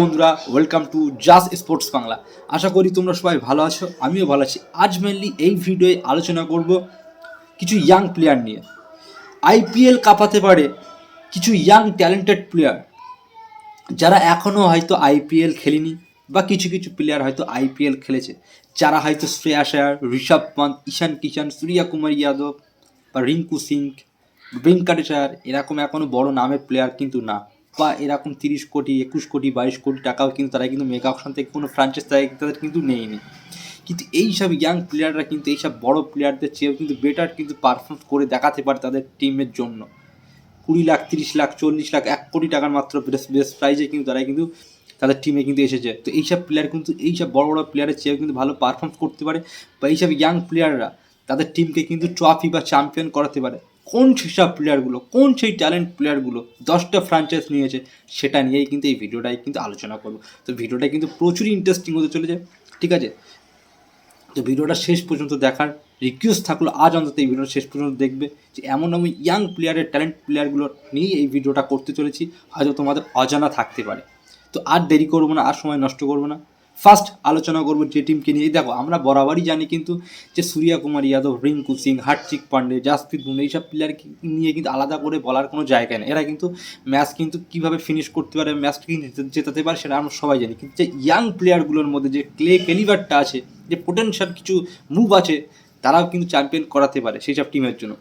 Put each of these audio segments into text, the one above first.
বন্ধুরা welcome to জাস sports Bangla আশা করি তোমরা সবাই ভালো আছো, আমিও ভালো আছি। আজ মেনলি এই ভিডিওয়ে আলোচনা করব কিছু ইয়াং প্লেয়ার নিয়ে। আইপিএল কাঁপাতে পারে কিছু ইয়াং ট্যালেন্টেড প্লেয়ার যারা এখনও হয়তো আইপিএল খেলেনি বা কিছু কিছু প্লেয়ার হয়তো আইপিএল খেলেছে। যারা হয়তো শ্রেয়া আয়ার ঋষভ পন্ত ঈশান কিষান সূর্যা কুমার যাদব বা রিঙ্কু সিং, ভেঙ্কটেশ্বর, এরকম এখনও বড় নামের প্লেয়ার কিন্তু না। বা এরকম তিরিশ কোটি, একুশ কোটি, বাইশ কোটি টাকাও কিন্তু তারা কিন্তু মেগা অপশন থেকে কোনো ফ্রাঞ্চাইজ তাদের কিন্তু নেয়নি। কিন্তু এইসব ইয়াং প্লেয়াররা কিন্তু এইসব বড় প্লেয়ারদের চেয়েও কিন্তু বেটার কিন্তু পারফর্ম করে দেখাতে পারে তাদের টিমের জন্য। কুড়ি লাখ, তিরিশ লাখ, চল্লিশ লাখ, এক কোটি টাকার মাত্র বেস্ট প্রাইজে কিন্তু তারা কিন্তু তাদের টিমে কিন্তু এসেছে। তো এইসব প্লেয়ার কিন্তু এইসব বড় বড় প্লেয়ারের চেয়েও কিন্তু ভালো পারফর্ম করতে পারে বা এইসব ইয়াং প্লেয়াররা তাদের টিমকে কিন্তু ট্রফি বা চ্যাম্পিয়ন করাতে পারে। কোন সেসব প্লেয়ারগুলো কোন সেই ট্যালেন্ট প্লেয়ারগুলো দশটা ফ্রাঞ্চাইজ নিয়েছে, সেটা নিয়েই কিন্তু এই ভিডিওটাই কিন্তু আলোচনা করব। তো ভিডিওটা কিন্তু প্রচুরই ইন্টারেস্টিং হতে চলেছে, ঠিক আছে? তো ভিডিওটা শেষ পর্যন্ত দেখার রিকোয়েস্ট থাকল, আজ অন্তত এই ভিডিওটা শেষ পর্যন্ত দেখবে যে এমন আমি ইয়াং প্লেয়ারের ট্যালেন্ট প্লেয়ারগুলো নিয়েই এই ভিডিওটা করতে চলেছি, হয়তো তোমাদের অজানা থাকতে পারে। তো আর দেরি করব না, আর সময় নষ্ট করব না। ফার্স্ট আলোচনা করব যে টিমকে নিয়ে। দেখো, আমরা বরাবরই জানি কিন্তু যে সূর্যা কুমার যাদব রিঙ্কু সিং হার্টিক পান্ডে, জাসপ্রীত বুমরা, এইসব প্লেয়ার নিয়ে কিন্তু আলাদা করে বলার কোনো জায়গা নেই। এরা কিন্তু ম্যাচ কিন্তু কীভাবে ফিনিশ করতে পারে জেতা- জেতাতে পারে সেটা আমরা সবাই জানি। কিন্তু যে ইয়াং প্লেয়ারগুলোর মধ্যে যে ক্লে কেলিভারটা আছে, যে পোটেনশিয়াল কিছু মুভ আছে, তারাও কিন্তু চ্যাম্পিয়ন করাতে পারে সেই সব টিমের জন্য।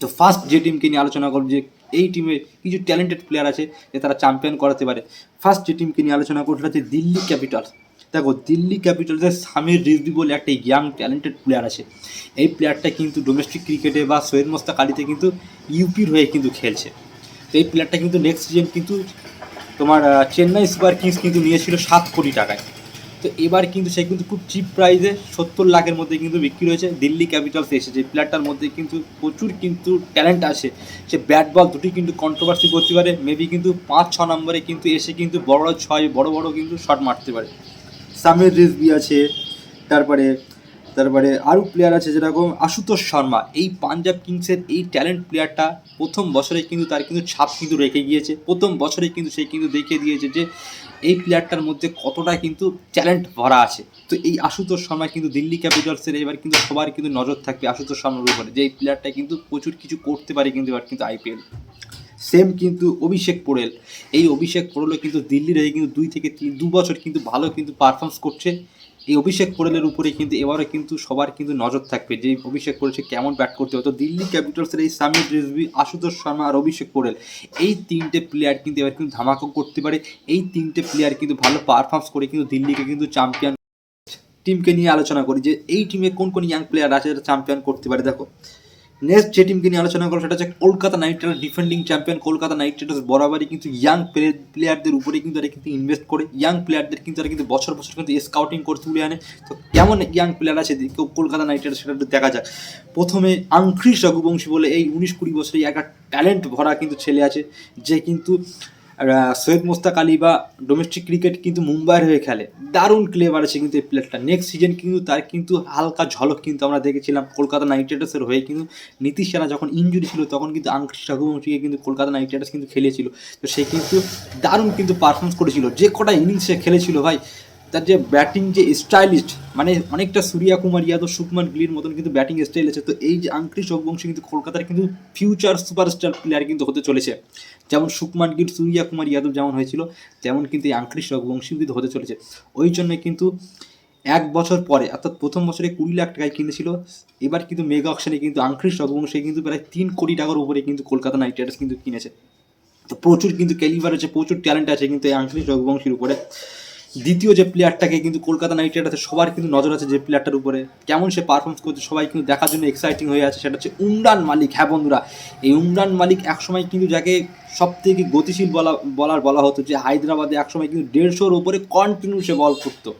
তো ফার্স্ট যে টিমকে নিয়ে আলোচনা করব যে এই টিমে কিছু ট্যালেন্টেড প্লেয়ার আছে যে তারা চ্যাম্পিয়ন করাতে পারে। ফার্স্ট যে টিমকে নিয়ে আলোচনা সেটা হচ্ছে দিল্লি ক্যাপিটালস দেখো, দিল্লি ক্যাপিটালসের সামির রিজভি বলে একটা ইয়াং ট্যালেন্টেড প্লেয়ার আছে। এই প্লেয়ারটা কিন্তু ডোমেস্টিক ক্রিকেটে বা সৈয়দ মোস্তাক আলীতে কিন্তু ইউপির হয়ে কিন্তু খেলছে। তো এই প্লেয়ারটা কিন্তু নেক্সট সিজন কিন্তু তোমার চেন্নাই সুপার কিংস কিন্তু নিয়েছিল সাত কোটি টাকায়। তো এবার কিন্তু সে কিন্তু খুব চিপ প্রাইসে সত্তর লাখের মধ্যে কিন্তু বিক্রি হয়েছে। দিল্লি ক্যাপিটালস এসেছে। প্লেয়ারটার মধ্যে কিন্তু প্রচুর কিন্তু ট্যালেন্ট আছে। সে ব্যাট বল দুটি কিন্তু কন্ট্রোভার্সি করতে পারে। মেবি কিন্তু পাঁচ, ছ নম্বরে কিন্তু এসে কিন্তু বড় বড় ছয়, বড় বড় কিন্তু শট মারতে পারে। সামির রিজবি আছে। তারপরে তারপরে আরও প্লেয়ার আছে যেরকম আশুতোষ শর্মা। এই পাঞ্জাব কিংসের এই ট্যালেন্ট প্লেয়ারটা প্রথম বছরে কিন্তু তার কিন্তু ছাপ কিন্তু রেখে গিয়েছে। প্রথম বছরে কিন্তু সে কিন্তু দেখিয়ে দিয়েছে যে এই প্লেয়ারটার মধ্যে কতটা কিন্তু ট্যালেন্ট ভরা আছে। তো এই আশুতোষ শর্মা কিন্তু দিল্লি ক্যাপিটালসের এবার কিন্তু সবার কিন্তু নজর থাকবে আশুতোষ শর্মার উপরে। যে এই প্লেয়ারটা কিন্তু প্রচুর কিছু করতে পারে কিন্তু এবার কিন্তু আইপিএল সেম কিন্তু অভিষেক পোড়েল। এই অভিষেক পোড়েলও কিন্তু দিল্লির হয়ে কিন্তু দুই থেকে তিন, দু বছর কিন্তু ভালো কিন্তু পারফর্মস করছে। এই অভিষেক পোরেলের উপরে কিন্তু, এবারও কিন্তু সবার কিন্তু নজর থাকবে যে অভিষেক করেছে সে কেমন ব্যাট করতে হবে তো দিল্লি ক্যাপিটালসের এই সামির রিজভি, আশুতোষ শর্মা আর অভিষেক পোরেল এই তিনটে প্লেয়ার কিন্তু এবার কিন্তু ধামাকা করতে পারে। এই তিনটে প্লেয়ার কিন্তু ভালো পারফর্মস করে কিন্তু দিল্লিকে কিন্তু চ্যাম্পিয়ন টিমকে নিয়ে আলোচনা করি যে এই টিমে কোন কোন ইয়াং প্লেয়ার আছে চ্যাম্পিয়ন করতে পারে, দেখো। নেক্সট যে টিমকে নিয়ে আলোচনা করো সেটা হচ্ছে Kolkata Knight Riders defending champion Kolkata Knight Riders বরাবরই কিন্তু ইয়াং প্লেয়ারদের উপরে কিন্তু তারা কিন্তু ইনভেস্ট করে ইয়াং প্লেয়ারদের কিন্তু তারা কিন্তু বছর বছর কিন্তু স্কাউটিং করে তুলে আনে। তো কেমন ইয়াং প্লেয়ার আছে কেউ কলকাতা নাইট রাইডার্স সেটা দেখা যাক। প্রথমে আংখ্রিস রঘুবংশী বলে এই উনিশ কুড়ি বছরে একটা ট্যালেন্ট ভরা কিন্তু ছেলে আছে, যে কিন্তু সৈয়দ মোস্তাক আলী বা ডোমেস্টিক ক্রিকেট কিন্তু মুম্বাইয়ের হয়ে খেলে। দারুণ ক্লেভার আছে কিন্তু এই প্লেয়ারটা নেক্সট সিজন কিন্তু তার কিন্তু হালকা ঝলক কিন্তু আমরা দেখেছিলাম কলকাতা নাইট রাইডার্সের হয়ে কিন্তু নীতিশ সেনা যখন ইঞ্জুরি ছিল তখন কিন্তু আংক্রিস রঘুবংশীকে কিন্তু কলকাতা নাইট রাইডার্স কিন্তু খেলেছিল। তো সে কিন্তু দারুণ কিন্তু পারফর্মেন্স করেছিল। যে কটা ইনিংস সে খেলেছিল ভাই তার যে ব্যাটিং যে স্টাইলিস্ট মানে অনেকটা সূর্যা কুমার যাদব সুকুমার গিলির মতন কিন্তু ব্যাটিং স্টাইল আছে। তো এই যে আংক্রিস রঘুবংশী কিন্তু কলকাতার কিন্তু ফিউচার সুপারস্টার প্লেয়ার কিন্তু হতে চলেছে। যেমন সুকুমার গিল, সূর্যা কুমার যাদব যেমন হয়েছিল, তেমন কিন্তু এই আংক্রিস রঘুবংশী কিন্তু হতে চলেছে। ওই জন্য কিন্তু এক বছর পরে, অর্থাৎ প্রথম বছরে কুড়ি লাখ টাকায় কিনেছিল, এবার কিন্তু মেগা অকশনে কিন্তু আংক্রিস রঘুবংশী কিন্তু প্রায় তিন কোটি টাকার উপরে কিন্তু কলকাতা নাইট রাইডার্স কিন্তু কিনেছে। তো প্রচুর কিন্তু ক্যালিভার আছে, প্রচুর ট্যালেন্ট আছে কিন্তু এই আংক্রিস রঘুবংশীর উপরে। দ্বিতীয় যে প্লেয়ারটাকে কিন্তু কলকাতা নাইট রাইডার্সের সবার কিন্তু নজর আছে যে প্লেয়ারটার উপরে। কেমন সে পারফর্মস করছে, সবাই কিন্তু দেখার জন্য এক্সাইটিং হয়ে আছে। সেটা হচ্ছে উমরান মালিক। হ্যাঁ বন্ধুরা, এই উমরান মালিক একসময় কিন্তু যাকে সব থেকে গতিশীল বলা বলার বলা হতো যে হায়দ্রাবাদে একসময় কিন্তু দেড়শোর উপরে কন্টিনিউ সে বল করতো।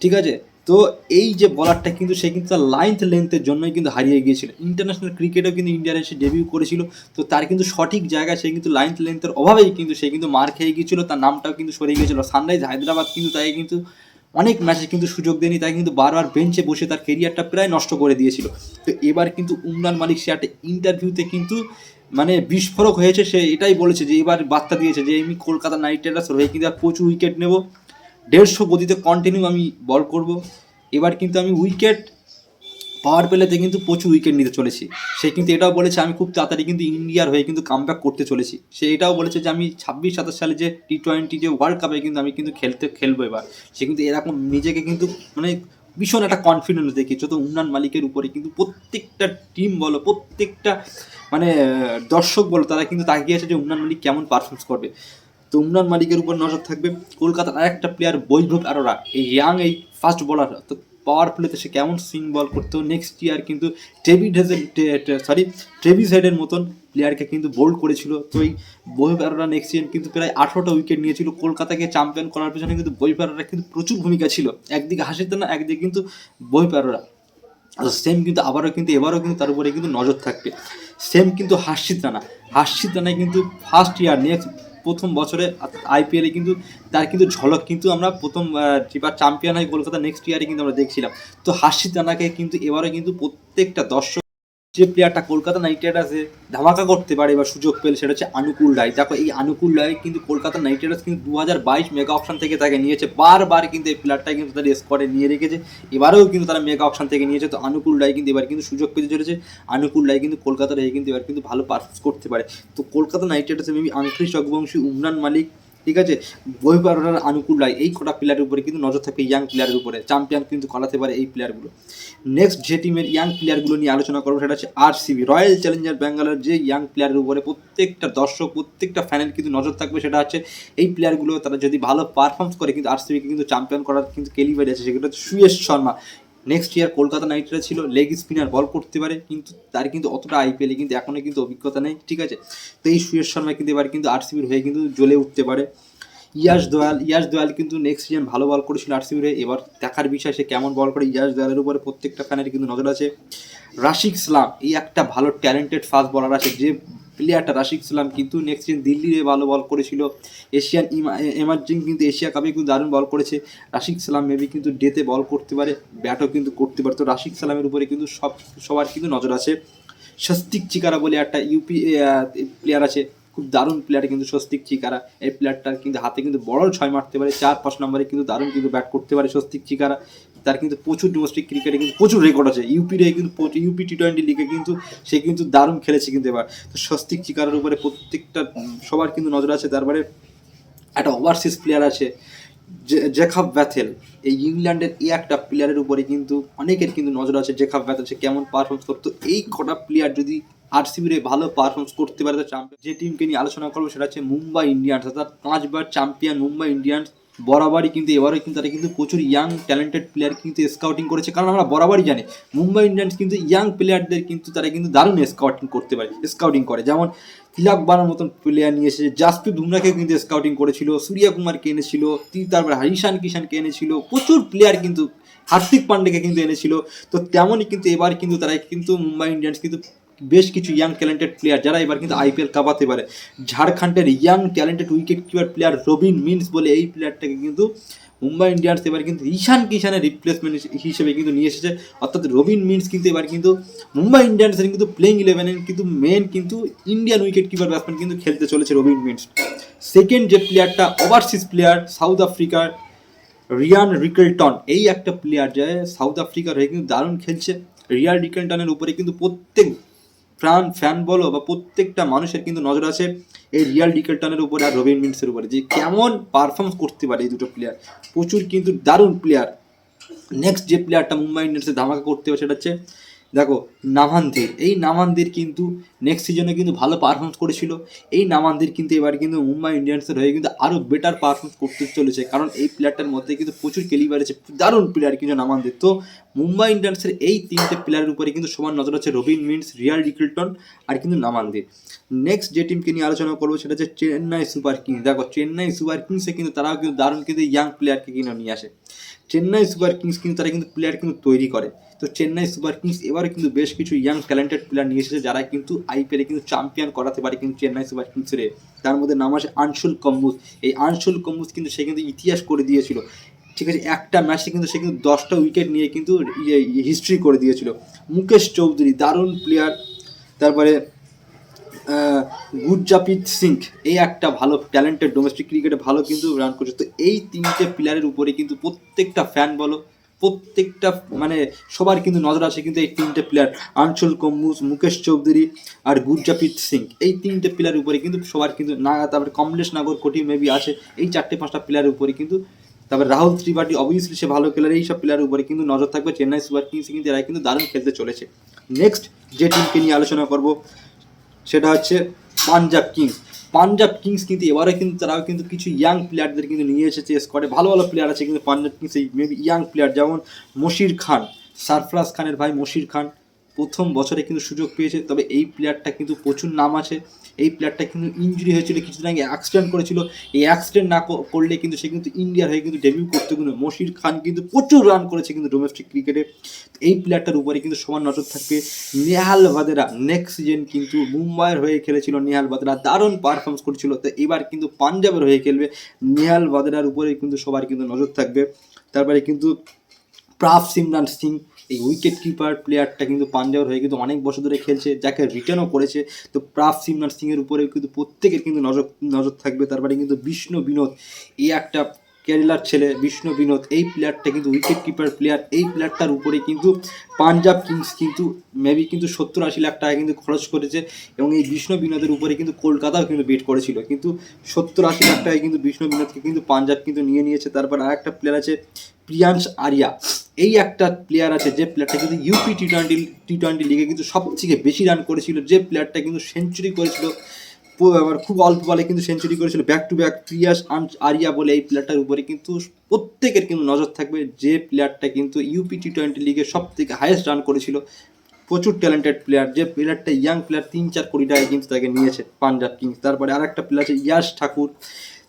ঠিক আছে? তো এই যে বলারটা কিন্তু সে কিন্তু তার লাইন্থ লেন্থের জন্যই কিন্তু হারিয়ে গিয়েছিল। ইন্টারন্যাশনাল ক্রিকেটেও কিন্তু ইন্ডিয়ার এসে ডেবিউ করেছিল। তো তার কিন্তু সঠিক জায়গায় সে কিন্তু লাইন্থ লেন্থের অভাবেই কিন্তু সে কিন্তু মার খেয়ে গিয়েছিল। তার নামটাও কিন্তু সরে গিয়েছিল। সানরাইজ হায়দ্রাবাদ কিন্তু তাই কিন্তু অনেক ম্যাচে কিন্তু সুযোগ দেয়নি। তাই কিন্তু বারবার বেঞ্চে বসে তার কেরিয়ারটা প্রায় নষ্ট করে দিয়েছিল। তো এবার কিন্তু উমরান মালিক সে একটা ইন্টারভিউতে কিন্তু মানে বিস্ফোরক হয়েছে। সে এটাই বলেছে যে, এবার বার্তা দিয়েছে যে, আমি কলকাতা নাইট রাইডার্স হয়ে কিন্তু আর প্রচুর উইকেট নেব। দেড়শো গতিতে কন্টিনিউ আমি বল করব। এবার কিন্তু আমি উইকেট পাওয়ার প্লেতে কিন্তু প্রচুর উইকেট নিতে চলেছি। সে কিন্তু এটাও বলেছে, আমি খুব তাড়াতাড়ি কিন্তু ইন্ডিয়ার হয়ে কিন্তু কামব্যাক করতে চলেছি। সে এটাও বলেছে যে, আমি ছাব্বিশ, সাতাশ সালে যে টি টোয়েন্টি যে ওয়ার্ল্ড কাপে কিন্তু আমি কিন্তু খেলতে, খেলব এবার। সে কিন্তু এরকম নিজেকে কিন্তু মানে ভীষণ একটা কনফিডেন্স দেখিয়েছে। তো উন্নয়ন মালিকের উপরে কিন্তু প্রত্যেকটা টিম বলো, প্রত্যেকটা মানে দর্শক বলো, তারা কিন্তু তাকিয়ে আছে যে উন্নয়ন মালিক কেমন পারফরমেন্স করবে। তো মালিকের উপর নজর থাকবে। কলকাতার আরেকটা প্লেয়ার বৈভব আরোরা এই ইয়াং এই ফাস্ট বলার তো পাওয়ার প্লেতে সে কেমন সুইং বল করতো নেক্সট ইয়ার কিন্তু ডেভিড হেজেল সরি ট্রেভিস হেডের মতন প্লেয়ারকে কিন্তু বোল্ড করেছিল। তো এই বৈভব আরোরা নেক্সট ইয়ার কিন্তু প্রায় আঠারোটা উইকেট নিয়েছিল। কলকাতাকে চ্যাম্পিয়ন করার পেছনে কিন্তু বৈভব আরোরা কিন্তু প্রচুর ভূমিকা ছিল। একদিকে হাসিতে না একদিকে কিন্তু বৈভব আরোরা সেম কিন্তু আবারও কিন্তু, এবারও কিন্তু তার উপরে কিন্তু নজর থাকবে। সেম কিন্তু হাসিত রানায় কিন্তু ফার্স্ট ইয়ার নেক্সট প্রথম বছরে আইপিএলে কিন্তু তার কিন্তু ঝলক কিন্তু আমরা প্রথম যেবার চ্যাম্পিয়ন হয় কলকাতা নেক্সট ইয়ারে কিন্তু আমরা দেখছিলাম। তো হাসি রানাকে কিন্তু এবারে কিন্তু প্রত্যেকটা দর্শক যে প্লেয়ারটা কলকাতা নাইট রাইডার্সে ধামাকা করতে পারে বা সুযোগ পেলে, সেটা হচ্ছে আনুকুল রায় দেখো, এই আনুকুল রায় কিন্তু কলকাতা নাইট রাইডার্স কিন্তু দু হাজার বাইশ মেগা অপশন থেকে তাকে নিয়েছে। বারবার কিন্তু এই প্লেয়ারটা কিন্তু তাদের স্কোয়াডে নিয়ে রেখেছে। এবারেও কিন্তু তারা মেগা অপশন থেকে নিয়েছে। তো আনুকুল রায় কিন্তু এবার কিন্তু সুযোগ পেতে চলেছে। আনুকুল রায় কিন্তু কলকাতার হয়ে কিন্তু এবার কিন্তু ভালো পারফর্ম করতে পারে। তো কলকাতা নাইট রাইডার্সে মেবি আংক্রিস চকবংশী উমরান মালিক ঠিক আছে? বহিপারণার আনুকূল রায়, এই কটা প্লেয়ারের উপরে কিন্তু নজর থাকবে ইয়াং প্লেয়ারের উপরে। চ্যাম্পিয়ন কিন্তু করাতে পারে এই প্লেয়ারগুলো নেক্সট যে টিমের ইয়াং প্লেয়ারগুলো নিয়ে আলোচনা করব সেটা হচ্ছে আরসিবি রয়্যাল চ্যালেঞ্জার ব্যাঙ্গালোর যে ইয়াং প্লেয়ারের উপরে প্রত্যেকটা দর্শক, প্রত্যেকটা ফ্যানের কিন্তু নজর থাকবে, সেটা হচ্ছে এই প্লেয়ারগুলো তারা যদি ভালো পারফর্মস করে, কিন্তু আরসিবিকে কিন্তু চ্যাম্পিয়ন করার কিন্তু কেলিভারি আছে সেগুলো হচ্ছে Suyash Sharma. Next year Kolkata Knight Riders ছিল লেগ স্পিনার বল করতে পারে, কিন্তু তার কিন্তু অতটা আইপিএলে কিন্তু এখনও কিন্তু অভিজ্ঞতা নেই, ঠিক আছে? তো এই সুয়েশ শর্মা কিন্তু এবার কিন্তু আরসিবির হয়ে কিন্তু জ্বলে উঠতে পারে। ইয়াস দোয়াল ইয়াস দোয়াল কিন্তু নেক্সট সিজন ভালো বল করেছিল আরসিবির এবার দেখার বিষয় সে কেমন বল করে, ইয়াস দোয়ালের উপরে প্রত্যেকটা ফ্যানের কিন্তু নজর আছে। রাশিক ইসলাম এই একটা ভালো ট্যালেন্টেড ফাস্ট বলার আছে, যে প্লেয়ারটা রাশিক ইসলাম কিন্তু নেক্সট দিন দিল্লিতে ভালো বল করেছিল। এশিয়ান এমার্জিং কিন্তু এশিয়া কাপে কিন্তু দারুণ বল করেছে। রাশিক সালাম মেবি কিন্তু ডেতে বল করতে পারে ব্যাটও কিন্তু করতে পারে। তো রাশিক সালামের উপরে কিন্তু সব সবার কিন্তু নজর আছে। স্বস্তিক চিকারা বলে একটা ইউপি প্লেয়ার আছে। খুব দারুণ প্লেয়ার কিন্তু স্বস্তিক চিকারা। এই প্লেয়ারটার কিন্তু হাতে কিন্তু বড় ছয় মারতে পারে, চার, পাঁচ নম্বরে কিন্তু দারুণ কিন্তু ব্যাট করতে পারে স্বস্তিক চিকারা। তার কিন্তু প্রচুর ডোমেস্টিক ক্রিকেটে কিন্তু প্রচুর রেকর্ড আছে। ইউপির কিন্তু ইউপি টি টোয়েন্টি লিগে কিন্তু সে কিন্তু দারুণ খেলেছে কিন্তু এবার। তো স্বস্তিক চিকারার উপরে প্রত্যেকটা সবার কিন্তু নজর আছে। তারপরে একটা ওভারসিজ প্লেয়ার আছে জেখাব ব্যাথেল। এই ইংল্যান্ডের এই একটা প্লেয়ারের উপরে কিন্তু অনেকের কিন্তু নজর আছে, জেখাব ব্যাথেল, সে কেমন পারফরমেন্স করতো। এই কটা প্লেয়ার যদি আরসিবির ভালো পারফরমেন্স করতে পারে চ্যাম্পিয়ন যে টিমকে নিয়ে আলোচনা করব সেটা হচ্ছে মুম্বাই ইন্ডিয়ান্স। অর্থাৎ পাঁচবার চ্যাম্পিয়ন মুম্বাই ইন্ডিয়ান্স। বরাবরই কিন্তু এবারও কিন্তু তারা কিন্তু প্রচুর ইয়াং ট্যালেন্টেড প্লেয়ার কিন্তু স্কাউটিং করেছে। কারণ আমরা বরাবরই জানি, মুম্বাই ইন্ডিয়ান্স কিন্তু ইয়াং প্লেয়ারদের কিন্তু তারা কিন্তু দারুণ স্কাউটিং করতে পারে স্কাউটিং করে। যেমন তিলক বানার মতন প্লেয়ার নিয়ে এসেছে, জাসপ্রীত বুমরাকে কিন্তু স্কাউটিং করেছিল, সূর্য কুমারকে এনেছিল তারপরে হরিশান কিষানকে এনেছিল, প্রচুর প্লেয়ার কিন্তু, হার্দিক পান্ডেকে কিন্তু এনেছিল। তো তেমনই কিন্তু এবার কিন্তু তারা কিন্তু মুম্বাই ইন্ডিয়ান্স কিন্তু বেশ কিছু ইয়াং ট্যালেন্টেড প্লেয়ার যারা এবার কিন্তু আইপিএল কাপাতে পারে। ঝাড়খণ্ডের young talented wicket keeper player Robin Minz বলে এই প্লেয়ারটাকে কিন্তু মুম্বাই ইন্ডিয়ান্স এবার কিন্তু ঈশান কিষানের রিপ্লেসমেন্ট হিসেবে কিন্তু নিয়ে এসেছে। অর্থাৎ রবিন মিন্স কিন্তু এবার কিন্তু মুম্বাই ইন্ডিয়ান্সের কিন্তু প্লেইং ইলেভেনের কিন্তু মেন কিন্তু ইন্ডিয়ান উইকেট কিপার ব্যাটসম্যান কিন্তু খেলতে চলেছে রবিন মিন্স। সেকেন্ড যে প্লেয়ারটা ওভারসিজ প্লেয়ার সাউথ আফ্রিকার রিয়ান রিকেলটন এই একটা প্লেয়ার যে সাউথ আফ্রিকার হয়ে কিন্তু দারুণ খেলছে। রিয়ান রিকেলটনের উপরে কিন্তু প্রত্যেক ফ্যান ফ্যান বলো বা প্রত্যেকটা মানুষের কিন্তু নজর আছে এই রিয়াল ডিকেলটনের উপরে আর রবিন মিন্সের উপরে। যে কেমন পারফর্ম করতে পারে এই দুটো প্লেয়ার প্রচুর কিন্তু দারুণ প্লেয়ার নেক্সট যে প্লেয়ারটা মুম্বাই ইন্ডিয়ান্সে ধামাকা করতে হবে সেটা হচ্ছে দেখো নামান্দির এই নামান্দির কিন্তু নেক্সট সিজনে কিন্তু ভালো পারফরমেন্স করেছিল। এই নামান্দির কিন্তু এবার কিন্তু মুম্বাই ইন্ডিয়ান্সের হয়ে কিন্তু আরও বেটার পারফরমেন্স করতে চলেছে। কারণ এই প্লেয়ারটার মধ্যে কিন্তু প্রচুর কেলিবার আছে, দারুণ প্লেয়ার কিন্তু নামান্দির তো মুম্বাই ইন্ডিয়ান্সের এই তিনটে প্লেয়ারের উপরে কিন্তু সমান নজর আছে রবিন মিন্স রিয়াল রিকেলটন আর কিন্তু নামান্দির নেক্সট যে টিমকে নিয়ে আলোচনা করব সেটা হচ্ছে চেন্নাই সুপার কিংস। দেখো, চেন্নাই সুপার কিংসে কিন্তু তারাও কিন্তু দারুণ কিন্তু ইয়াং প্লেয়ারকে কিনে নিয়ে আসে। চেন্নাই সুপার কিংস কিন্তু তারা কিন্তু প্লেয়ার কিন্তু তৈরি করে। তো চেন্নাই সুপার কিংস এবারে কিন্তু বেশ কিছু ইয়াং ট্যালেন্টেড প্লেয়ার নিয়ে এসেছে যারা কিন্তু আইপিএলে কিন্তু চ্যাম্পিয়ন করাতে পারে কিন্তু চেন্নাই সুপার কিংসের। তার মধ্যে নাম আছে আনশুল কম্বুজ। এই আনশুল কম্বুজ কিন্তু সে কিন্তু ইতিহাস করে দিয়েছিল। ঠিক আছে, একটা ম্যাচে কিন্তু সে কিন্তু দশটা উইকেট নিয়ে কিন্তু হিস্ট্রি করে দিয়েছিল। মুকেশ চৌধুরী, দারুণ প্লেয়ার তারপরে গুরজাপিত সিং, এই একটা ভালো ট্যালেন্টেড ডোমেস্টিক ক্রিকেটে ভালো কিন্তু রান করছে। তো এই তিনটে প্লেয়ারের উপরে কিন্তু প্রত্যেকটা ফ্যান বলো, প্রত্যেকটা মানে সবার কিন্তু নজর আছে কিন্তু এই তিনটে প্লেয়ার আঞ্চল কম্বুজ মুকেশ চৌধুরী আর গুরজাপিত সিং। এই তিনটে প্লেয়ারের উপরে কিন্তু সবার কিন্তু না, তারপরে কমলেশ নাগর, কোটি মেবি আছে, এই চারটে পাঁচটা প্লেয়ারের উপরে কিন্তু, তারপরে রাহুল ত্রিপাঠী অবভিয়াসলি সে ভালো খেলার এই সব প্লেয়ারের উপরে কিন্তু নজর থাকবে। চেন্নাই সুপার কিংস কিন্তু এরা কিন্তু দারুণ খেলতে চলেছে। নেক্সট যে টিমকে নিয়ে আলোচনা করব সেটা হচ্ছে পাঞ্জাব কিংস। পাঞ্জাব কিংস কিন্তু এবারে কিন্তু তারাও কিন্তু কিছু ইয়াং প্লেয়ারদের কিন্তু নিয়ে এসেছে স্কোয়াডে ভালো ভালো প্লেয়ার আছে কিন্তু পাঞ্জাব কিংস এই মেবি ইয়াং প্লেয়ার যেমন মশির খান, সারফরাজ খানের ভাই মশির খান প্রথম বছরে কিন্তু সুযোগ পেয়েছে, তবে এই প্লেয়ারটা কিন্তু প্রচুর নাম আছে। এই প্লেয়ারটা কিন্তু ইঞ্জুরি হয়েছিল কিছুদিন আগে অ্যাক্সিডেন্ট করেছিল। এই অ্যাক্সিডেন্ট না করলে কিন্তু সে কিন্তু ইন্ডিয়ার হয়ে কিন্তু ডেবিউ করতে কিন্তু মশির খান কিন্তু প্রচুর রান করেছে কিন্তু ডোমেস্টিক ক্রিকেটে এই প্লেয়ারটার উপরে কিন্তু সমান নজর থাকবে নেহাল ভাদেরা। নেক্সট সিজন কিন্তু মুম্বাইয়ের হয়ে খেলেছিল নেহাল ভাদেরা। দারুণ পারফরমেন্স করেছিল। তো এবার কিন্তু পাঞ্জাবের হয়ে খেলবে নেহাল ভাদেরার উপরে কিন্তু সবার কিন্তু নজর থাকবে। তারপরে কিন্তু প্রাফ সিমরান সিং এই উইকেট কিপার প্লেয়ারটা কিন্তু পাঞ্জাবের হয়ে কিন্তু অনেক বছর ধরে খেলছে, যাকে রিটার্নও করেছে। তো প্রাফ সিমরান সিংয়ের উপরে কিন্তু প্রত্যেকের কিন্তু নজর নজর থাকবে। তারপরে কিন্তু বিষ্ণু বিনোদ, এই একটা কেরালার ছেলে বিষ্ণু বিনোদ, এই প্লেয়ারটা কিন্তু উইকেট কিপার প্লেয়ার এই প্লেয়ারটার উপরে কিন্তু পাঞ্জাব কিংস কিন্তু মেবি কিন্তু সত্তর আশি লাখ টাকা কিন্তু খরচ করেছে এবং এই বিষ্ণু বিনোদের উপরে কিন্তু কলকাতাও কিন্তু বেট করেছিল। কিন্তু সত্তর আশি লাখ টাকায় কিন্তু বিষ্ণু বিনোদকে কিন্তু পাঞ্জাব কিন্তু নিয়ে নিয়েছে। তারপর আর একটা প্লেয়ার আছে প্রিয়াংশ আরিয়া। এই একটা প্লেয়ার আছে যে প্লেয়ারটা কিন্তু UP T twenty T twenty লিগে কিন্তু সব থেকে বেশি রান করেছিল, যে প্লেয়ারটা কিন্তু সেঞ্চুরি করেছিল খুব অল্প বলে কিন্তু সেঞ্চুরি করেছিল back to back Priyansh Arya বলে এই প্লেয়ারটার উপরে কিন্তু প্রত্যেকের কিন্তু নজর থাকবে, যে প্লেয়ারটা কিন্তু ইউপি টি টোয়েন্টি লিগে সব থেকে হায়েস্ট রান করেছিল, প্রচুর ট্যালেন্টেড প্লেয়ার যে প্লেয়ারটা ইয়াং প্লেয়ার তিন, চার কোটি টাকায় কিন্তু তাকে নিয়েছে পাঞ্জাব কিংস তারপরে আরেকটা প্লেয়ার আছে ইয়াশ ঠাকুর।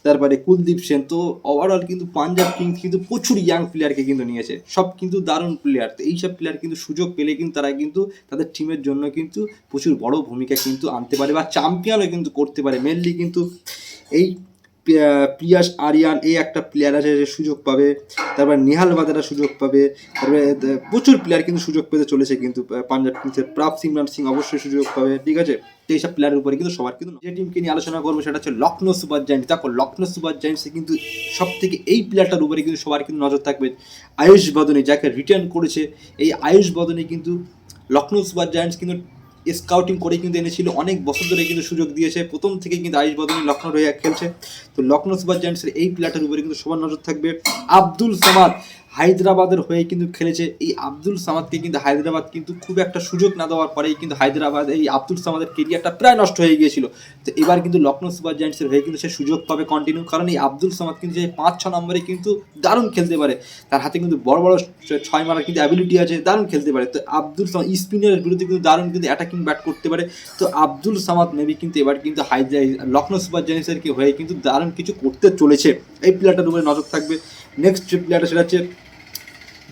তারপরে কুলদীপ সেন তো ওভারঅল কিন্তু পাঞ্জাব কিংস কিন্তু প্রচুর ইয়াং প্লেয়ারকে কিন্তু নিয়েছে। সব কিন্তু দারুণ প্লেয়ার তো এইসব প্লেয়ার কিন্তু সুযোগ পেলে কিন্তু তারা কিন্তু তাদের টিমের জন্য কিন্তু প্রচুর বড় ভূমিকা কিন্তু আনতে পারে বা চ্যাম্পিয়নও কিন্তু করতে পারে। মেনলি কিন্তু এই প্রিয়া- প্রিয়াস, আরিয়ান, এই একটা প্লেয়ার আছে যে সুযোগ পাবে। তারপর নিহাল বাদারা সুযোগ পাবে। তারপরে প্রচুর প্লেয়ার কিন্তু সুযোগ পেতে চলেছে কিন্তু পাঞ্জাব কিংসের প্রাপ সিমরান সিং অবশ্যই সুযোগ পাবে, ঠিক আছে? তো এইসব প্লেয়ারের উপরে কিন্তু সবার কিন্তু যে টিমকে নিয়ে আলোচনা করব সেটা হচ্ছে লখনৌ সুপার জায়েন্টস দেখো লখনৌ সুপার জায়েন্টসে কিন্তু সব থেকে এই প্লেয়ারটার উপরে কিন্তু সবার কিন্তু নজর থাকবে আয়ুষ বদনে, যাকে রিটার্ন করেছে। এই আয়ুষ বদনে কিন্তু লখনৌ সুপার জায়েন্টস কিন্তু স্কাউটিং করে কিন্তু এনেছিল। অনেক বছর ধরে কিন্তু সুযোগ দিয়েছে। প্রথম থেকে কিন্তু আয়ুষ বদনী লখনৌ রয়ে খেলছে। তো লখনৌ সুপার জায়ান্টসের এই প্লেয়ারটার উপরে কিন্তু সবার নজর থাকবে আব্দুল সামাদ। হায়দ্রাবাদের হয়ে কিন্তু খেলেছে এই আব্দুল সামাদকে কিন্তু হায়দ্রাবাদ কিন্তু খুব একটা সুযোগ না দেওয়ার পরেই কিন্তু হায়দ্রাবাদ এই আব্দুল সামাদের কেরিয়ারটা প্রায় নষ্ট হয়ে গিয়েছিল। তো এবার কিন্তু লখনৌ সুপার জায়ান্টসের হয়ে কিন্তু সে সুযোগ পাবে কন্টিনিউ কারণ এই আব্দুল সামাদ কিন্তু যে পাঁচ, ছ নম্বরে কিন্তু দারুণ খেলতে পারে। তার হাতে কিন্তু বড় বড় ছয় মারার কিন্তু অ্যাবিলিটি আছে, দারুণ খেলতে পারে। তো আব্দুল সামাদ স্পিনের বিরুদ্ধে কিন্তু দারুণ কিন্তু অ্যাটাকিং ব্যাট করতে পারে। তো আব্দুল সামাদ মেবি কিন্তু এবার কিন্তু হাইদ্রা লখনৌ সুপার জায়ান্টসের হয়ে কিন্তু দারুণ কিছু করতে চলেছে। এই প্লেয়ারটার উপরে নজর থাকবে। নেক্সট যে প্লেয়ারটা সেটা হচ্ছে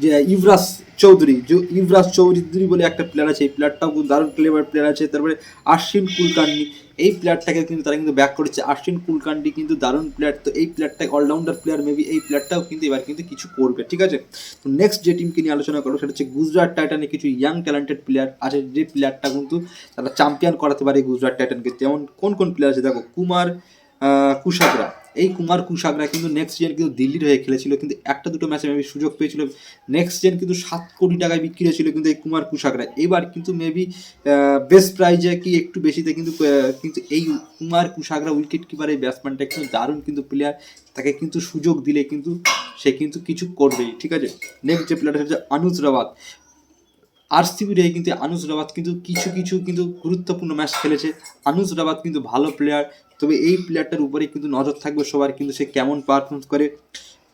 যে ইভরাজ চৌধুরী, যে ইভরাজ চৌধুরী বলে একটা প্লেয়ার আছে, এই প্লেয়ারটাও কিন্তু দারুণ ক্লেভার প্লেয়ার আছে। তারপরে আশ্বিন কুলকান্ডি এই প্লেয়ারটাকে কিন্তু তারা কিন্তু ব্যাক করেছে। আশ্বিন কুলকান্ডি কিন্তু দারুণ প্লেয়ার তো এই প্লেয়ারটা অলরাউন্ডার প্লেয়ার মেবি এই প্লেয়ারটাও কিন্তু এবার কিন্তু কিছু করবে, ঠিক আছে? তো নেক্সট যে টিমকে নিয়ে আলোচনা করব, সেটা হচ্ছে গুজরাট টাইটানে কিছু ইয়াং ট্যালেন্টেড প্লেয়ার আছে, যে প্লেয়ারটা কিন্তু তারা চ্যাম্পিয়ন করাতে পারে গুজরাট টাইটানকে যেমন কোন কোন প্লেয়ার আছে? দেখো, কুমার কুশাগরা। এই কুমার কুশাগরা কিন্তু নেক্সট ইয়ার কিন্তু দিল্লির হয়ে খেলেছিল, কিন্তু একটা দুটো ম্যাচে মেবি সুযোগ পেয়েছিল। নেক্সট ইয়ার কিন্তু সাত কোটি টাকায় বিক্রি হয়েছিল কিন্তু এই কুমার কুশাগরা এবার কিন্তু মেবি বেস্ট প্রাইজে কি একটু বেশিতে কিন্তু কিন্তু এই কুমার কুশাগরা উইকেট কিপার এই ব্যাটসম্যানটা কিন্তু দারুণ কিন্তু প্লেয়ার তাকে কিন্তু সুযোগ দিলে কিন্তু সে কিন্তু কিছু করবেই ঠিক আছে? নেক্সট যে প্লেয়ারটা হচ্ছে অনুজ রাওয়াত। আরসিবির হয়ে কিন্তু আনুজ রাবাত কিন্তু কিছু কিছু কিন্তু গুরুত্বপূর্ণ ম্যাচ খেলেছে। আনুজ রাবাত কিন্তু ভালো প্লেয়ার তবে এই প্লেয়ারটার উপরে কিন্তু নজর থাকবে সবার কিন্তু সে কেমন পারফর্মেন্স করে।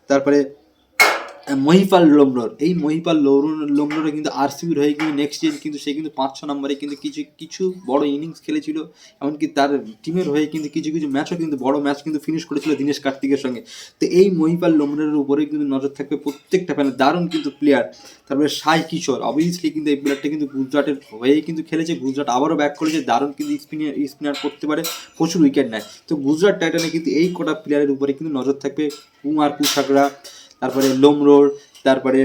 তারপরে মহিপাল লোমরর এই মহিপাল লোমররে কিন্তু আরসিবির হয়ে কিন্তু নেক্সট ইয়ার কিন্তু সে কিন্তু পাঁচ ছ নম্বরে কিন্তু কিছু কিছু বড় ইনিংস খেলেছিল, এমনকি তার টিমের হয়ে কিন্তু কিছু কিছু ম্যাচও কিন্তু, বড় ম্যাচ কিন্তু ফিনিশ করেছিল দীনেশ কার্তিকের সঙ্গে। তো এই মহিপাল লোমরের উপরে কিন্তু নজর থাকবে প্রত্যেকটা ফ্যানের দারুণ কিন্তু প্লেয়ার তারপরে সাই কিশোর অবভিয়াসলি কিন্তু এই প্লেয়ারটা কিন্তু গুজরাটের হয়েই কিন্তু খেলেছে, গুজরাট আবারও ব্যাক করেছে, দারুণ কিন্তু স্পিনার স্পিনার করতে পারে, প্রচুর উইকেট নেয়। তো গুজরাট টাইটানে কিন্তু এই কটা প্লেয়ারের উপরে কিন্তু নজর থাকবে, কুমার কুশাকরা তারপরে লোমরোর তারপরে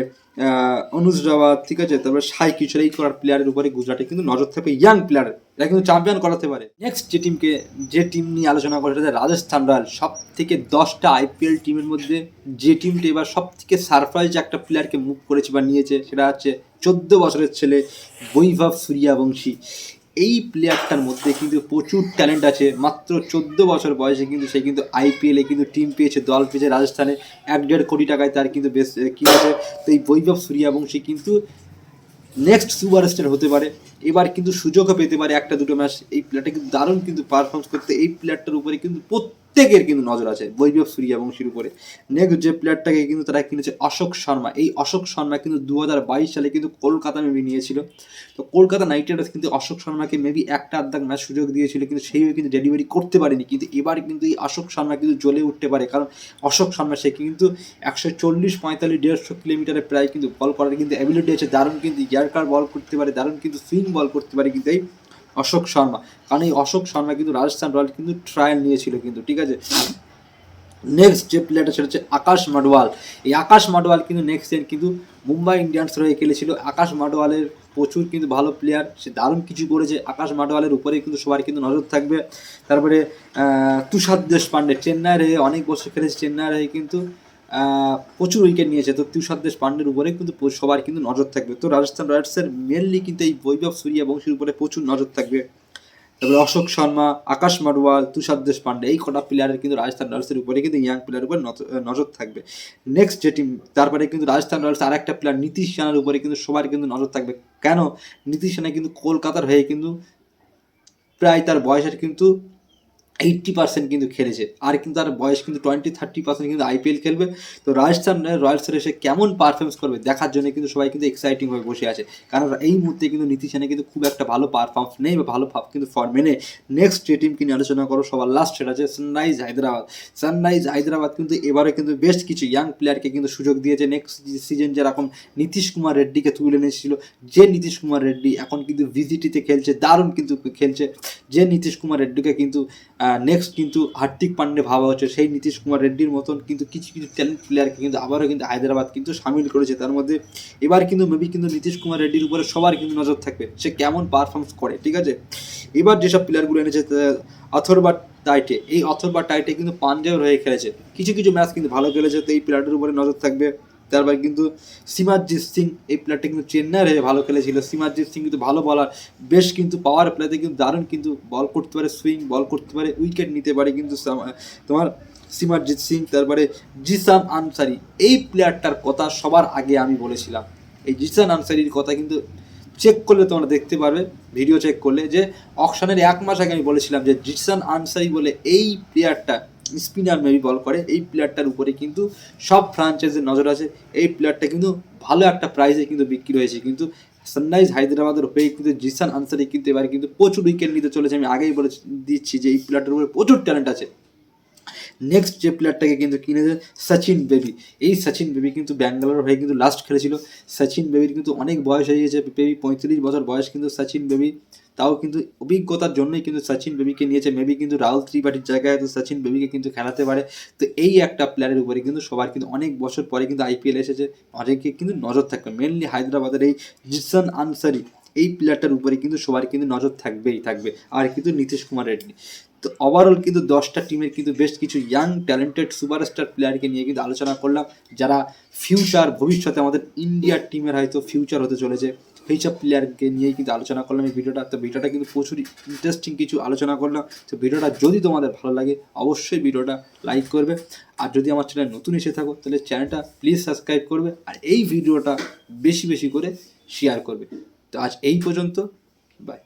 অনুজ রাওয়াত, ঠিক আছে? তারপরে সাই কিশোর, এই করার প্লেয়ারের উপরে গুজরাটে কিন্তু নজর থাকবে ইয়াং প্লেয়ার এরা কিন্তু চ্যাম্পিয়ন করাতে পারে। নেক্সট যে টিমকে যে টিম নিয়ে আলোচনা করে সেটা রাজস্থান রয়্যাল সব থেকে দশটা আইপিএল টিমের মধ্যে যে টিমটা এবার সব থেকে সারপ্রাইজ একটা প্লেয়ারকে মুভ করেছে বা নিয়েছে, সেটা হচ্ছে চোদ্দ বছরের ছেলে বৈভব সূর্যাবংশী। এই প্লেয়ারটার মধ্যে কিন্তু প্রচুর ট্যালেন্ট আছে। মাত্র চোদ্দ বছর বয়সে কিন্তু সে কিন্তু আইপিএলে কিন্তু টিম পেয়েছে, দল পেয়েছে রাজস্থানে। এক দেড় কোটি টাকায় তার কিন্তু বেশ কিনেছে তো এই বৈভব সূর্যাবংশী কিন্তু নেক্সট সুপারস্টার হতে পারে। এবার কিন্তু সুযোগও পেতে পারে একটা দুটো ম্যাচ এই প্লেয়ারটা কিন্তু দারুণ কিন্তু পারফরমেন্স করতে। এই প্লেয়ারটার উপরে কিন্তু প্রত্যেকের কিন্তু নজর আছে বৈভব সূর্যবংশীর উপরে নেক্সট যে প্লেয়ারটাকে কিন্তু তারা কিনেছে অশোক শর্মা। এই অশোক শর্মা কিন্তু দু হাজার বাইশ সালে কিন্তু কলকাতা মেবি নিয়েছিল। তো কলকাতা নাইট রাইডার্স কিন্তু অশোক শর্মাকে মেবি একটা আধা ম্যাচ সুযোগ দিয়েছিল, কিন্তু সেইভাবে কিন্তু ডেলিভারি করতে পারেনি। কিন্তু এবার কিন্তু এই অশোক শর্মা কিন্তু জ্বলে উঠতে পারে। কারণ অশোক শর্মা, সে কিন্তু একশো চল্লিশ পঁয়তাল্লিশ, দেড়শো কিলোমিটারে প্রায় কিন্তু বল করার কিন্তু অ্যাবিলিটি আছে। দারুণ কিন্তু ইয়ারকার বল করতে পারে, দারুণ কিন্তু সুইং বল করতে পারে। কিন্তু এই অশোক শর্মা। কারণ এই অশোক শর্মা কিন্তু রাজস্থান রয়্যাল কিন্তু ট্রায়াল নিয়েছিল কিন্তু, ঠিক আছে? নেক্সট যে প্লেয়ারটা সেটা হচ্ছে আকাশ মাডওয়াল। এই আকাশ মাডওয়াল কিন্তু নেক্সট ইয়ার কিন্তু মুম্বাই ইন্ডিয়ান্স হয়ে খেলেছিল। আকাশ মাডওয়ালের প্রচুর কিন্তু ভালো প্লেয়ার সে দারুণ কিছু করেছে। আকাশ মাডওয়ালের উপরে কিন্তু সবার কিন্তু নজর থাকবে। তারপরে তুষার দেশপান্ডে, চেন্নাইয়ের হয়ে অনেক বছর খেলেছে। চেন্নাইয়ের হয়ে কিন্তু প্রচুর উইকেট নিয়েছে। তো তুষার দেশ পান্ডের উপরে কিন্তু সবার কিন্তু নজর থাকবে। তো রাজস্থান রয়্যালসের মেনলি কিন্তু এই বৈভব সূর্যবংশীর উপরে প্রচুর নজর থাকবে। তারপরে অশোক শর্মা, আকাশ মাডওয়াল তুষার দেশ পান্ডে এই কটা প্লেয়ারের কিন্তু রাজস্থান রয়্যালসের উপরে কিন্তু ইয়াং প্লেয়ারের উপরে নজ- নজর থাকবে। নেক্সট যে টিম তারপরে কিন্তু রাজস্থান রয়্যালস আর একটা প্লেয়ার নীতিশ সেনার উপরে কিন্তু সবার কিন্তু নজর থাকবে। কেন? নীতিশ সেনা কিন্তু কলকাতার হয়ে কিন্তু প্রায় তার বয়সের কিন্তু এইট্টি পার্সেন্ট কিন্তু খেলেছে। আর কিন্তু তার বয়স কিন্তু টোয়েন্টি থার্টি পার্সেন্ট কিন্তু আইপিএল খেলবে। তো রাজস্থান রয়্যালসের এসে কেমন পারফরমেন্স করবে দেখার জন্য কিন্তু সবাই কিন্তু এক্সাইটিং হয়ে বসে আছে। কারণ এই মুহূর্তে কিন্তু নীতিশ সেনা কিন্তু খুব একটা ভালো পারফর্মেন্স নেই বা ভালো কিন্তু ফর্মে নেই। নেক্সট যে টিমকে নিয়ে আলোচনা করো, সবার লাস্ট সেটা হচ্ছে সানরাইজ হায়দ্রাবাদ সানরাইজ হায়দ্রাবাদ কিন্তু এবারে কিন্তু বেশ কিছু ইয়াং প্লেয়ারকে কিন্তু সুযোগ দিয়েছে। নেক্সট সিজন যেরকম নীতিশ কুমার রেড্ডিকে তুলে নিয়েছিল যে নীতিশ কুমার রেড্ডি এখন কিন্তু ভিজিটিতে খেলছে, দারুণ কিন্তু খেলছে। যে নীতিশ কুমার রেড্ডিকে কিন্তু নেক্সট কিন্তু হার্দিক পান্ডে ভাবা হচ্ছে, সেই নীতিশ কুমার রেড্ডির মতন কিন্তু কিছু কিছু ট্যালেন্ট প্লেয়ারকে কিন্তু আবারও কিন্তু হায়দ্রাবাদ কিন্তু সামিল করেছে। তার মধ্যে এবার কিন্তু মেবি কিন্তু নীতিশ কুমার রেড্ডির উপরে সবার কিন্তু নজর থাকবে সে কেমন পারফরমেন্স করে, ঠিক আছে? এবার যেসব প্লেয়ারগুলো এনেছে অথর্বা টাইটে, এই অথর্বা টাইটে কিন্তু পাঞ্জাবের হয়ে খেলেছে। কিছু কিছু ম্যাচ কিন্তু ভালো খেলেছে, তো এই প্লেয়ারটার উপরে নজর থাকবে। তারপর কিন্তু সিমারজিৎ সিং, এই প্লেয়ারটা কিন্তু চেন্নাইয়ের হয়ে ভালো খেলেছিল। সিমারজিৎ সিং কিন্তু ভালো বলার বেশ কিন্তু পাওয়ার প্লেতে কিন্তু দারুণ কিন্তু বল করতে পারে সুইং বল করতে পারে উইকেট নিতে পারে কিন্তু তোমার সিমারজিৎ সিং, তারপরে জিসান আনসারি। এই প্লেয়ারটার কথা সবার আগে আমি বলেছিলাম। এই জিসান আনসারির কথা কিন্তু চেক করলে তোমরা দেখতে পারবে ভিডিও চেক করলে যে অকশনের এক মাস আগে আমি বলেছিলাম যে জিসান আনসারি বলে এই প্লেয়ারটা স্পিনার মেবি বল করে, এই প্লেয়ারটার উপরে কিন্তু সব ফ্রাঞ্চাইজের নজর আছে। এই প্লেয়ারটা কিন্তু ভালো একটা প্রাইসে কিন্তু বিক্রি হয়েছে। কিন্তু সানরাইজ হায়দ্রাবাদের হয়ে কিন্তু জিসান আনসারি কিন্তু এবার কিন্তু প্রচুর উইকেট নিতে চলেছে। আমি আগেই বলে দিচ্ছি যে এই প্লেয়ারটার উপরে প্রচুর ট্যালেন্ট আছে। নেক্সট যে প্লেয়ারটাকে কিন্তু কিনেছে সচিন বেবি এই সচিন বেবি কিন্তু ব্যাঙ্গালোর হয়ে কিন্তু লাস্ট খেলেছিল। সচিন বেবির কিন্তু অনেক বয়স হয়ে গেছে বেবি পঁয়ত্রিশ বছর বয়স কিন্তু সচিন বেবি তাও কিন্তু অভিজ্ঞতার জন্যই কিন্তু সচিন বেবিকে নিয়েছে। মেবি কিন্তু রাহুল ত্রিপাঠীর জায়গায় তো সচিন বেবিকে কিন্তু খেলাতে পারে। তো এই একটা প্লেয়ারের উপরে কিন্তু সবার কিন্তু অনেক বছর পরে কিন্তু আইপিএল এসেছে। অনেকে কিন্তু নজর থাকবে। মেনলি হায়দ্রাবাদের এই জিসান আনসারি, এই প্লেয়ারটার উপরে কিন্তু সবার কিন্তু নজর থাকবেই, থাকবে। আর কিন্তু নীতিশ কুমার রেড্ডি। তো ওভারঅল কিন্তু দশটা টিমের কিন্তু বেশ কিছু ইয়াং ট্যালেন্টেড সুপারস্টার প্লেয়ারকে নিয়ে কিন্তু আলোচনা করলাম। যারা ফিউচার ভবিষ্যতে আমাদের ইন্ডিয়ার টিমের হয়তো ফিউচার হতে চলেছে। এইসব প্লেয়ারকে নিয়েই কিন্তু আলোচনা করলাম। এই ভিডিওটা তো ভিডিওটা কিন্তু প্রচুর ইন্টারেস্টিং কিছু আলোচনা করলাম। তো ভিডিওটা যদি তোমাদের ভালো লাগে, অবশ্যই ভিডিওটা লাইক করবে। আর যদি আমার চ্যানেল নতুন এসে থাকো, তাহলে চ্যানেলটা প্লিজ সাবস্ক্রাইব করবে আর এই ভিডিওটা বেশি বেশি করে শেয়ার করবে। তো আজ এই পর্যন্ত বাই